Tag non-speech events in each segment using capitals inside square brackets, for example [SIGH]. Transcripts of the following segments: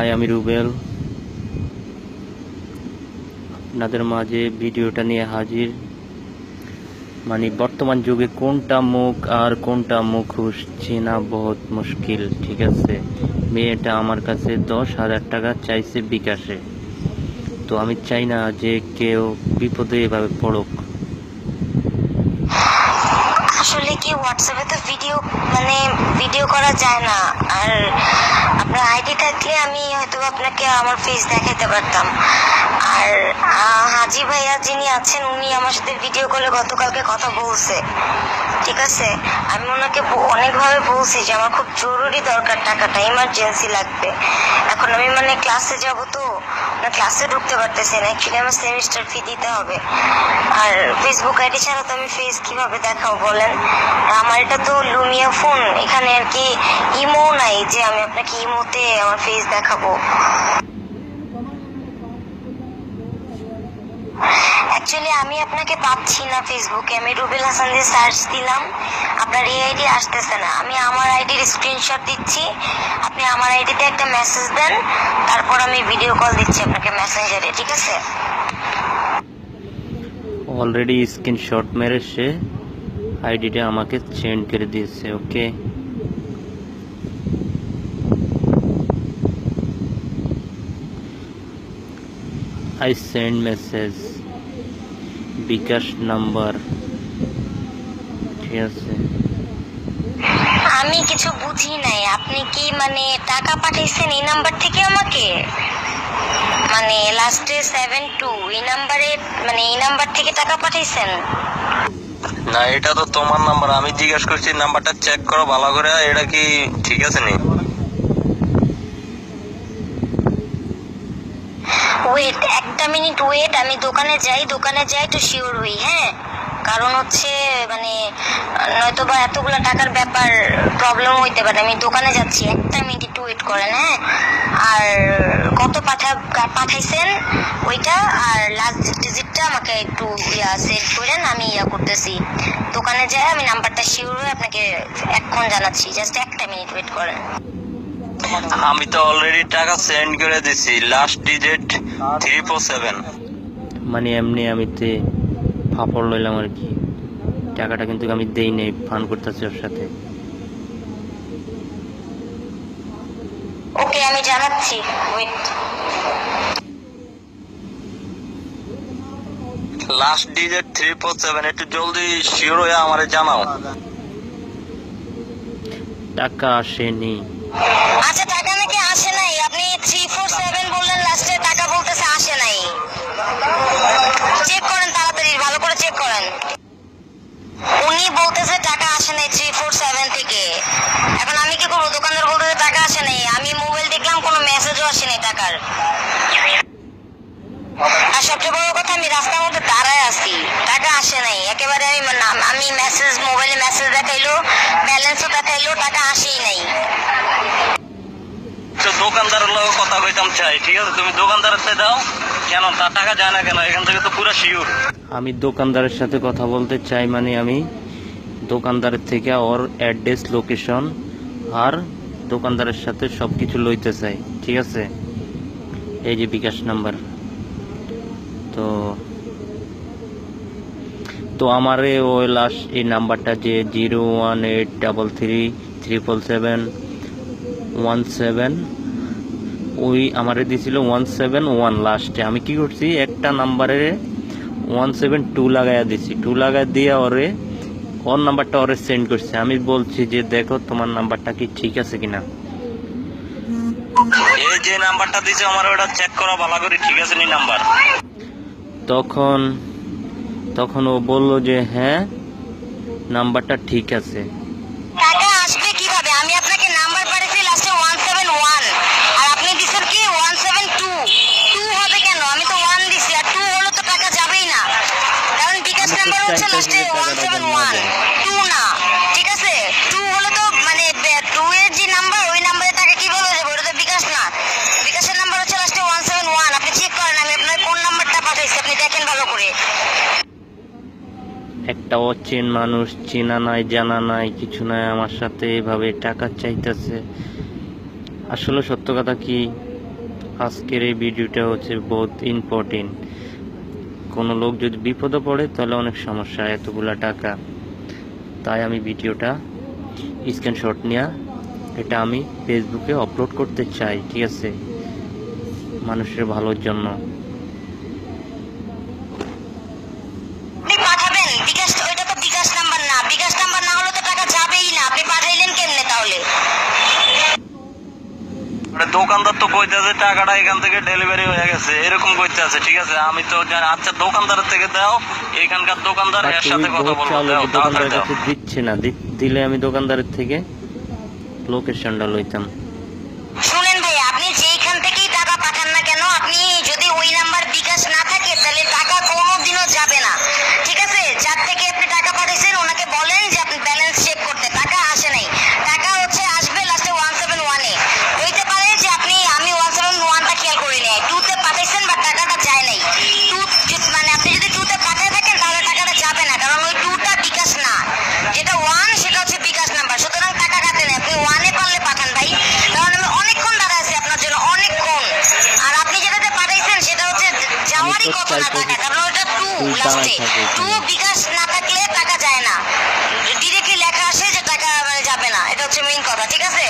High, আমি রুবেল। আপনাদের মাঝে ভিডিওটা নিয়ে হাজির। মানে বর্তমান যুগে কোনটা মুখ আর কোনটা মুখোশ চেনা বহুত মুশকিল, ঠিক আছে? মেয়েটা আমার কাছে দশ হাজার টাকা চাইছে বিকাশে। তো আমি চাই না যে কেউ বিপদে এভাবে পড়ুক আসলে কি হোয়াটসঅ্যাপে তো ভিডিও মানে ভিডিও করা যায় না। আর আপনার আইডি থাকলে আমি হয়তো আপনাকে আমার ফেস দেখাতে পারতাম। আর হাজি ভাইয়া যিনি আছেন, উনি আমার সাথে ভিডিও কলে গতকালকে কথা বলছে। ঠিক আছে? আমি ওনাকে অনেকভাবে বলছি যে আমার খুব জরুরি দরকার টাকাটা ইমার্জেন্সি লাগবে। এখন আমি মানে ক্লাসে যাব তো, না ক্লাসে ঢুকতে পারতেছি না অ্যাকচুয়ালি আমার সেমিস্টার ফি দিতে হবে। আর ফেসবুক আইডি ছাড়া তো আমি ফেস কীভাবে দেখাবো বলেন? আমার এটা তো লুমিয়া ফোন এখানে আর কি ইমো নাই যে আমি আপনাকে ইমোতে আমার ফেস দেখাবো। অ্যাকচুয়ালি আমি আপনাকে পাচ্ছি না ফেসবুকে আমি রুবেল হাসান দিয়ে সার্চ দিলাম। আপনার এই আইডি আসতেছে না। আমি আমার আইডির স্ক্রিনশট দিচ্ছি। আপনি আমার আইডিতে একটা মেসেজ দেন। তারপর আমি ভিডিও কল দিচ্ছি আপনাকে মেসেঞ্জারে ঠিক আছে? অলরেডি স্ক্রিনশট মেরে সে আইডিটা আমাকে সেন্ড করে দিয়েছে okay I send message bKash number ঠিক আছে। আমি কিছু বুঝি নাই আপনি কি মানে টাকা পাঠাইছেন এই নাম্বার থেকে আমাকে? মানে লাস্টে সেভেন টু এই নাম্বারে মানে এই নাম্বার থেকে টাকা পাঠাইছেন না এটা তো তোমার নাম্বার আমি জিজ্ঞেস করছি নাম্বারটা চেক করো ভালো করে এটা কি ঠিক আছে নি? ওয়েট একটা মিনিট ওয়েট আমি দোকানে যাই দোকানে যাই তো শিওর হই হ্যাঁ। কারণ হচ্ছে মানে নয়তো বা এতগুলো টাকার ব্যাপার প্রবলেম হইতে পারে। আমি দোকানে যাচ্ছি, একটা মিনিট একটু ওয়েট করেন হ্যাঁ। আর কত পাঠা, পাঠাইছেন ওইটা? আর লাস্ট ডিজিটটা আমাকে একটু ইয়া সেট করেন, আমি ইয়া করতেছি। দোকানে যাই, আমি নাম্বারটা শিওর হয়ে আপনাকে এক্ষণ জানাচ্ছি। জাস্ট একটা মিনিট ওয়েট করেন। আমি তো অলরেডি টাকা সেন্ড করে দিছি। Last digit three four seven মানে এমনি আমি তে ফাপড় লইলাম আর কি। টাকাটা কিন্তু আমি দেই নাই ফান করতেছি ওর সাথে। ওকে আমি জানাচ্ছি wait last digit three four seven একটু জলদি শিওর হয়ে আমারে জানাও। টাকা আসেনি। আচ্ছা টাকা নাকি আসে নাই? বলতেছে, আসে নাই। চেক করেন তাড়াতাড়ি, ভালো করে চেক করেন। উনি বলতেছে, টাকা আসে নাই থ্রি ফোর সেভেন থেকে। এখন আমি কি করব? দোকানদার বলতেছে, টাকা আসে নাই। আমি মোবাইল দেখলাম, কোনো মেসেজও আসে নাই টাকার। আর সবচেয়ে বড় কথা, আমি রাস্তার মধ্যে দাঁড়ায় আছি। টাকা আসে নাই। একেবারে আমি আমি মেসেজ মোবাইলে মেসেজ দেখাইলো ব্যালেন্সও দেখাইলো, টাকা আসেই নাই। দোকানদারের লগে কথা কইতাম চাই ঠিক আছে, তুমি দোকানদারের সাথে দাও কেন, তার টাকা যায় না কেন? এখান থেকে তো পুরো শিওর। আমি দোকানদারের সাথে কথা বলতে চাই মানে আমি দোকানদারের থেকে ওর অ্যাড্রেস, লোকেশন আর দোকানদারের সাথে সব কিছু লইতে চাই, ঠিক আছে? এই যে বিকাশ নাম্বার। তো তো আমারে ওই লাস্ট এই নাম্বারটা যে zero one eight double three triple seven one seven ওই আমারে দিছিল ওয়ান সেভেন ওয়ান লাস্টে আমি কি করছি একটা নাম্বারে ওয়ান সেভেন টু লাগাইয়া দিছি। টু লাগাই দিয়ে ওরে ওর নাম্বারটা ওরে সেন্ড করছে। আমি বলছি যে দেখো তোমার নাম্বারটা কি ঠিক আছে কিনা? এই যে নাম্বারটা দিছে আমার ওটা চেক করা ভালো করে ঠিক আছে নি নাম্বার তখন তখন ও বলল যে হ্যাঁ নাম্বারটা ঠিক আছে টাকা আসবে কীভাবে আমি আপনাকে নাম্বার পাঠিয়েছি লাস্টে ওয়ান সেভেন ওয়ান আর আপনি দিচ্ছেন কি ওয়ান সেভেন টু টু হবে কেন আমি তো ওয়ান দিছি আর টু হলে তো টাকা যাবেই না কারণ বিকাশ আমি তো নাম্বার হচ্ছে চাইতেছি লাস্টে ওয়ান সেভেন ওয়ান টু না ঠিক আছে? টু হলে তো মানে টু এর যে নাম্বার ওই নাম্বারে টাকা কীভাবে যাবে ওটা তো বিকাশ না। বিকাশের নাম্বার হচ্ছে লাস্টে ওয়ান সেভেন ওয়ান আপনি চেক করেন আমি আপনার কোন নাম্বারটা পাঠাইছি আপনি দেখেন ভালো করে। একটা অচেন মানুষ চেনা নাই জানা নাই কিছু নাই আমার সাথে এভাবে টাকা চাইতেছে। আসলে সত্য কথা কি? আজকের এই ভিডিওটা হচ্ছে বহুত ইম্পর্টেন্ট কোনো লোক যদি বিপদে পড়ে, তাহলে অনেক সমস্যা, এতগুলা টাকা। তাই আমি ভিডিওটা স্ক্রিনশট নিয়ে এটা আমি ফেসবুকে আপলোড করতে চাই, ঠিক আছে? মানুষের ভালোর জন্য আপনি পাঠাবেন বিকাশ ওইটা তো বিকাশ নাম্বার না বিকাশ নাম্বার না হলে তো টাকা যাবেই না আপনি পাঠাইলেন কেমনে তাহলে আরে দোকানদার তো কইতেছে টাকাটা এখান থেকে ডেলিভারি হয়ে গেছে। এরকম কইতেছে ঠিক আছে? আমি তো জানি আচ্ছা দোকানদারের থেকে দাও এখানকার দোকানদার এর সাথে কথা বলব দাও তাড়াতাড়ি দোকানদারের কাছে দিচ্ছে না দিলে আমি দোকানদারের থেকে লোকেশনটা লইতাম। শুনেন ভাই আপনি যেইখান থেকেই টাকা পাঠান না কেন আপনি যদি ওই নাম্বার বিকাশ না থাকে তাহলে টাকা কোনোদিনও যাবে না। ঠিক আছে? যার থেকে আপনি টাকা পাঠিয়েছেন ওনাকে বলেন যে যাওয়ারই তো কথা না চাইতেছি টাকা কারণ ওটা টু তুই দাঁড়ায় থাকিস। টু বিকাশ না থাকলে টাকা যায় না ডিরেক্টলি লেখা আসে যে টাকা মানে যাবে না এটা হচ্ছে মেইন কথা ঠিক আছে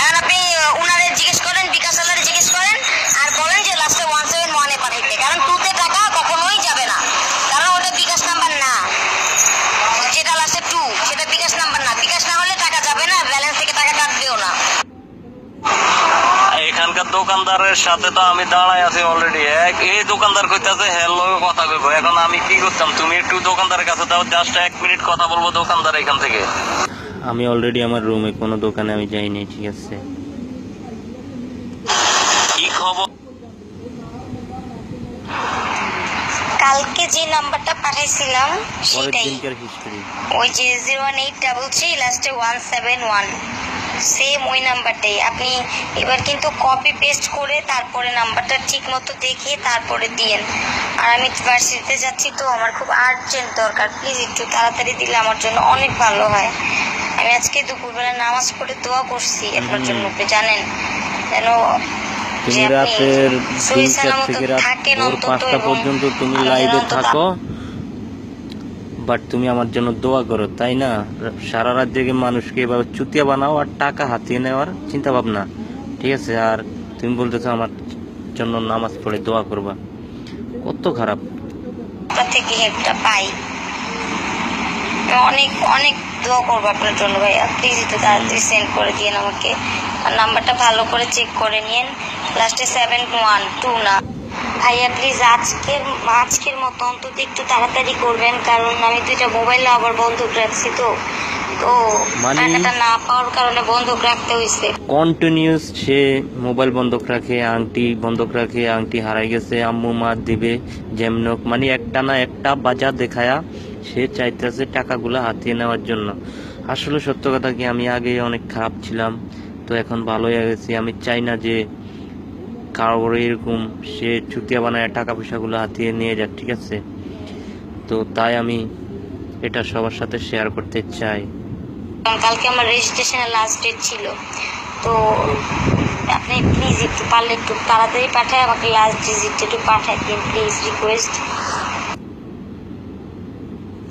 আর আপনি আহ, উনারে জিজ্ঞেস করেন বিকাশ আলারে জিজ্ঞেস করেন আর বলেন যে লাস্টে ওয়ান সেভেন ওয়ানে পাঠাইতে কারণ টুতে টাকা কখনোই যাবে না কারণ ওটা বিকাশ নাম্বার না যেটা লাস্টে টু সেটা বিকাশ নাম্বার না বিকাশ না হলে টাকা যাবে না ব্যালেন্স থেকে টাকা কাটবেও না এখানকার দোকানদারের সাথে তো আমি দাঁড়ায় আছি অলরেডি এই দোকানদার কইতাছে হ্যালো কথা কইবো। এখন আমি কি করতাম? তুমি একটু দোকানদারের কাছে দাও জাস্ট এক মিনিট কথা বলব দোকানদার এখান থেকে। আমি অলরেডি আমার রুমে কোনো দোকানে আমি যাইনি ঠিক আছে? কি খবর? কালকে যে নাম্বারটা পাঠাইছিলাম সেটাই। ওই যে zero one eight double three লাস্টে ওয়ান সেভেন ওয়ান সেম ওই নাম্বারটাই আপনি এবার কিন্তু কপি পেস্ট করে তারপরে নাম্বারটা ঠিক মতো দেখিয়ে তারপরে দিয়েন। আর আমি ভার্সিটিতে যাচ্ছি তো আমার খুব আর্জেন্ট দরকার। প্লিজ একটু তাড়াতাড়ি দিলে আমার জন্য অনেক ভালো হয়। আমি আজকে দুপুরবেলা নামাজ পড়ে দোয়া করছি আপনার জন্য আপনি জানেন। যেন তুমি রাতের তিনটা থেকে রাত থাকেন অন্তত পাঁচটা এবং পর্যন্ত তুমি লাইভে থাকো। বাট তুমি আমার জন্য দোয়া করো, তাই না? সারা রাত জেগে মানুষকে এভাবে চুতিয়া বানাও আর টাকা হাতিয়ে নেওয়ার চিন্তা ভাবনা ঠিক আছে? আর তুমি বলতেছো আমার জন্য নামাজ পড়ে দোয়া করবা। কত খারাপ। থেকে হেল্পটা পাই? অনেক অনেক দোয়া করব আপনার জন্য ভাইয়া। প্লিজ একটু তাড়াতাড়ি সেন্ড করে দিন আমাকে। আর নাম্বারটা ভালো করে চেক করে নিন লাস্টে সেভেন ওয়ান টু না। ভাইয়া প্লিজ আজকের আজকের মতো অন্তত একটু তাড়াতাড়ি করবেন কারণ আমি দুইটা মোবাইল আবার বন্ধক রাখছি তো। তো মানে? টাকাটা না পাওয়ার কারণে বন্ধক রাখতে হয়েছে কন্টিনিউস সে মোবাইল বন্ধক রাখে আংটি বন্ধক রাখে আংটি হারাই গেছে আম্মু মা দিবে যেমনক মানে একটা না একটা বাজার দেখায়া সে চাইতেছে টাকাগুলো হাতিয়ে নেওয়ার জন্য। আসলে সত্য কথা কি আমি আগে অনেক খারাপ ছিলাম তো এখন ভালো হয়ে গেছি। আমি চাই না যে কারোর এরকম সে চুতিয়া বানায় টাকা পয়সাগুলো হাতিয়ে নিয়ে যাক ঠিক আছে? তো তাই আমি এটা সবার সাথে শেয়ার করতে চাই। কারণ কালকে আমার রেজিস্ট্রেশনের লাস্ট ডেট ছিল। তো আপনি প্লিজ একটু পারলে একটু তাড়াতাড়ি পাঠায় আমাকে লাস্ট ডিজিটটা একটু পাঠায় দিন প্লিজ রিকোয়েস্ট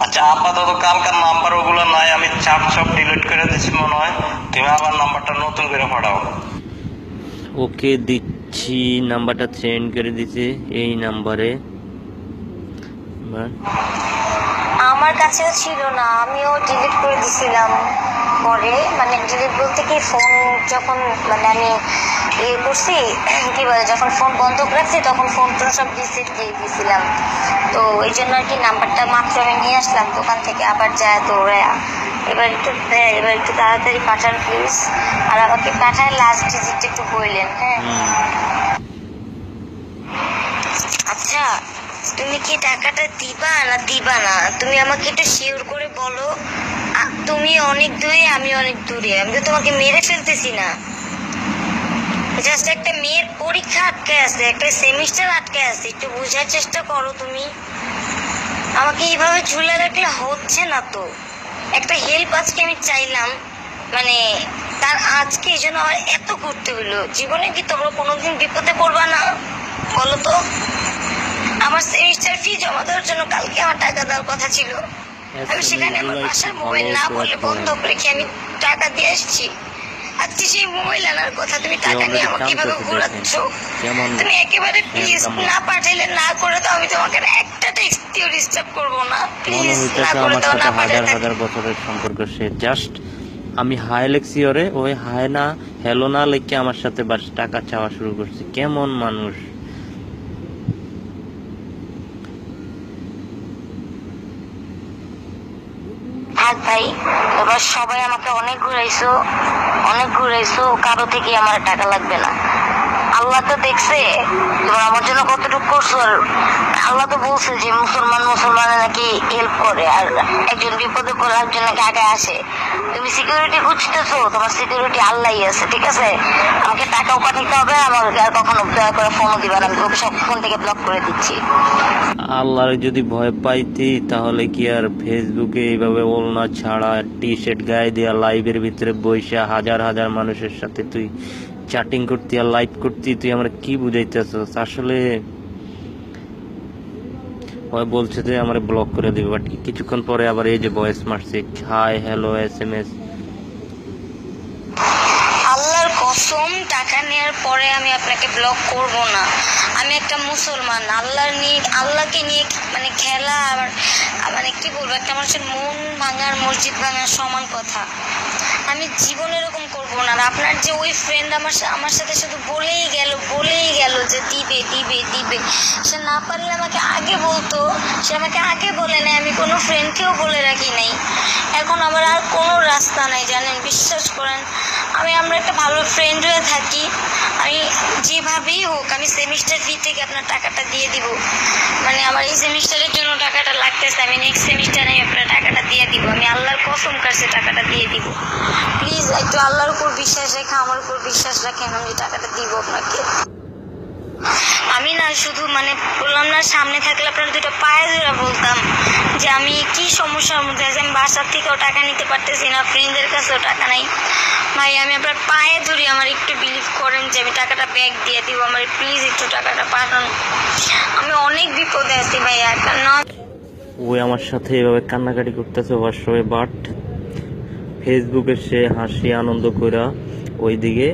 আচ্ছা আপাতত কালকার নাম্বার ওগুলো নাই আমি চাপ সব ডিলিট করে দিচ্ছি মনে হয়। তুমি আবার নাম্বারটা নতুন করে পাঠাও। ওকে দিচ্ছি। নাম্বারটা সেন্ড করে দিছে এই নাম্বারে। আমার কাছে ছিল না, আমিও ডিলিট করে দিছিলাম পরে। মানে ডিলিট বলতে কি ফোন যখন মানে আমি ইয়ে করছি, [CLEARS THROAT] কি বলে, যখন ফোন বন্ধ রাখছি, তখন ফোন টোন সব রিসেট দিয়ে দিয়েছিলাম তো এই জন্য আর কি নাম্বারটা মাত্র আমি নিয়ে আসলাম, দোকান থেকে আবার যায় দৌড়ায়। এবার একটু হ্যাঁ, এবার একটু তাড়াতাড়ি পাঠান প্লিজ আর আমাকে পাঠায় লাস্ট একটু বললেন হ্যাঁ। আচ্ছা তুমি কি টাকাটা দিবা না দিবা না? তুমি আমাকে একটু শিওর করে বলো। তুমি অনেক দূরে আমি অনেক দূরে। আমি তো তোমাকে মেরে ফেলতেছি না। জাস্ট একটা মেয়ের পরীক্ষা আটকে আছে একটা সেমিস্টার আটকে আছে। একটু বোঝার চেষ্টা করো তুমি। আমাকে এইভাবে ঝুলে রাখলে হচ্ছে না তো। একটা হেল্প আজকে আমি চাইলাম মানে তার আজকে এই জন্য আমার এত করতে হলো। জীবনে কি তোমরা কোনোদিন বিপদে পড়বা না? বলো তো। আমার সেমিস্টার ফি জমা দেওয়ার জন্য কালকে আমার টাকা দেওয়ার কথা ছিল। আমি সেখানে আমার বাসার মোবাইল না বলে বন্ধ রেখে আমি টাকা দিয়ে আসছি? আজকে সেই মোবাইল আনার কথা তুমি টাকা নিয়ে আমাকে কীভাবে ঘোরাচ্ছ? তুমি একেবারে প্লিজ না পাঠাইলে না করে দাও আমি তোমাকে আর দিও ডিস্টার্ব করব না প্লিজ না করে দাও না হাজার হাজার বছরের সম্পর্ক সে জাস্ট আমি হাই লেখছি ওরে ওই হাই না হ্যালো না লেখকে আমার সাথে বাস টাকা চাওয়া শুরু করছে। কেমন মানুষ? থাক ভাই এবার সবাই আমাকে অনেক ঘুরাইছো অনেক ঘুরাইছো কারও থেকে আমার টাকা লাগবে না। আল্লাহ তো দেখছে। তোমরা আমার জন্য কতটুকু করছ? আর আল্লাহ তো বলছে যে মুসলমান মুসলমানের নাকি হেল্প করে, আর একজন বিপদে পড়ে একজন নাকি আগে আসে। তুমি সিকিউরিটি খুঁজতেছো, তোমার সিকিউরিটি আল্লাহই আছে, ঠিক আছে? আমাকে টাকাও পাঠাতে হবে আমার আর কখনো দয়া করে ফোনও দিবা আমি তোকে সব ফোন থেকে ব্লক করে দিচ্ছি। আল্লাহর যদি ভয় পাইতি, তাহলে কি আর ফেসবুকে এইভাবে ওলনা ছাড়া টি শার্ট গায়ে দেওয়া লাইভের ভিতরে বইসা হাজার হাজার মানুষের সাথে তুই চ্যাটিং করতি আর লাইভ করতি, তুই আমরা কি বুঝাইতেছস? আসলে ওই বলছে যে আমার ব্লক করে দিবে বাট কিছুক্ষণ পরে আবার এই যে ভয়েস মারছে hi hello S M S আল্লাহর কসম, টাকা নেওয়ার পরে আমি আপনাকে ব্লক করব না। আমি একটা মুসলমান, আল্লাহর নিয়ে, আল্লাহকে নিয়ে মানে খেলা আমার কি বলব, একটা মানুষের মন ভাঙার, মসজিদ ভাঙার সমান কথা। আমি জীবন এরকম করব না। আর আপনার যে ওই ফ্রেন্ড আমার আমার সাথে শুধু বলেই গেল বলেই গেল যে দিবে দিবে দিবে। সে না পারলে আমাকে আগে বলতো, সে আমাকে আগে বলে নেয় আমি কোনো ফ্রেন্ডকেও বলে রাখি নাই। এখন আমার আর কোনো রাস্তা নাই, জানেন? বিশ্বাস করেন আমি আমরা একটা ভালো ফ্রেন্ড হয়ে থাকি। আমি যেভাবেই হোক, আমি সেমিস্টার ফি থেকে আপনার টাকাটা দিয়ে দিব। মানে আমার এই সেমিস্টারের জন্য টাকাটা লাগতেছে, আমি নেক্সট সেমিস্টারে আপনার টাকাটা দিয়ে দিব। আমি আল্লাহর কসম কাছে টাকাটা দিয়ে দিব। প্লিজ একটু আল্লাহর উপর বিশ্বাস রেখে, আমার উপর বিশ্বাস রাখেন, আমি টাকাটা দিব আপনাকে। আমি না শুধু মানে বললাম না, সামনে থাকলে আপনার দুটো পায়ে ধরে বলতাম যে আমি কি সমস্যার মধ্যে আছি, আমি বাসার থেকেও টাকা নিতে পারতেছি না ফ্রেন্ডদের কাছেও টাকা নাই। ভাই, আমি আপনার পায়ে ধরি আমার একটু বিলিভ করেন যে আমি টাকাটা ব্যাগ দিয়ে দিব, আমার প্লিজ একটু টাকাটা পাঠান। আমি অনেক বিপদে আছি ভাই একা না ওই আমার সাথে এভাবে কান্নাকাটি করতেছে হোয়াটসঅ্যাপে বাট ফেসবুকে সে হাসি আনন্দ কইরা ওইদিকে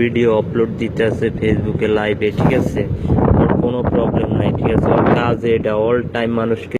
ভিডিও আপলোড দিতে আছে ফেসবুকে লাইভে ঠিক আছে? কোনো প্রবলেম নাই, ঠিক আছে? কাজে এটা অল টাইম মানুষকে